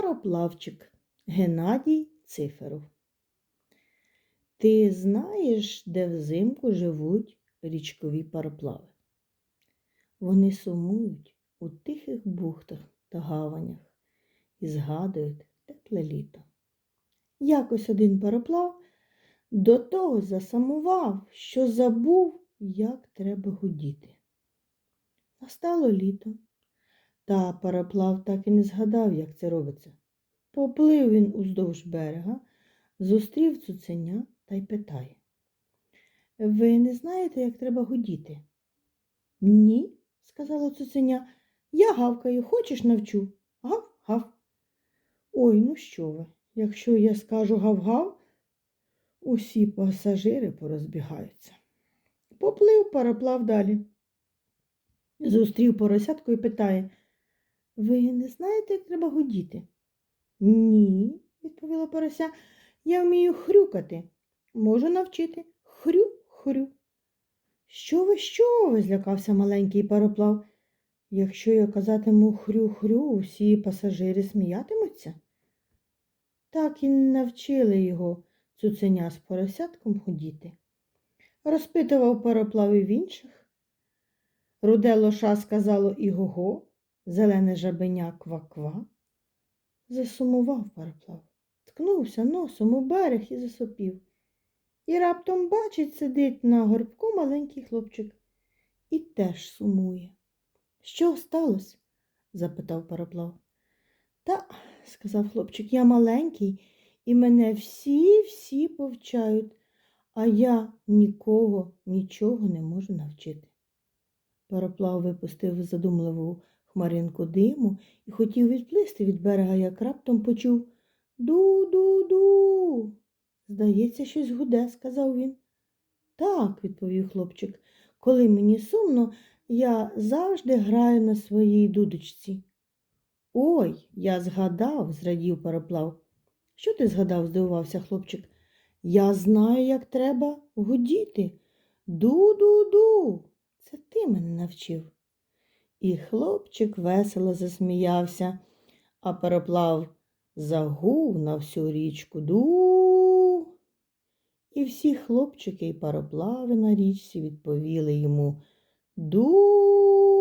Пароплавчик Геннадій Циферов. Ти знаєш, де взимку живуть річкові пароплави? Вони сумують у тихих бухтах та гаванях і згадують тепле літо. Якось один пароплав до того засамував, що забув, як треба гудіти. Настало літо, та пароплав так і не згадав, як це робиться. Поплив він уздовж берега, зустрів цуценя та й питає. Ви не знаєте, як треба гудіти? Ні, сказала цуценя. Я гавкаю, хочеш навчу? Гав, гав. Ой, ну що ви, якщо я скажу гав-гав, усі пасажири порозбігаються. Поплив пароплав далі. Зустрів поросятку і питає, ви не знаєте, як треба гудіти? Ні, відповіла порося, я вмію хрюкати. Можу навчити. Хрю, хрю. Що ви, що ви? злякався маленький пароплав. Якщо я казатиму хрю-хрю, усі пасажири сміятимуться. Так і навчили його цуценя з поросятком ходіти. Розпитував пароплавів інших. Руде лоша сказало іго-го, зелене жабеня ква-ква. Засумував пароплав, ткнувся носом у берег і засопів. І раптом бачить, сидить на горбку маленький хлопчик і теж сумує. Що сталося? запитав пароплав. Та, сказав хлопчик, я маленький, і мене всі-всі повчають, а я нікого нічого не можу навчити. Пароплав випустив задумливу хмаринку диму і хотів відплисти від берега, як раптом почув ду-ду-ду. Здається, щось гуде, сказав він. Так, відповів хлопчик, коли мені сумно, я завжди граю на своїй дудочці. Ой, я згадав, зрадів пароплав. Що ти згадав? здивувався хлопчик. Я знаю, як треба гудіти. Ду-ду-ду. Це ти мене навчив. І хлопчик весело засміявся, а пароплав загув на всю річку ду. І всі хлопчики і пароплави на річці відповіли йому ду.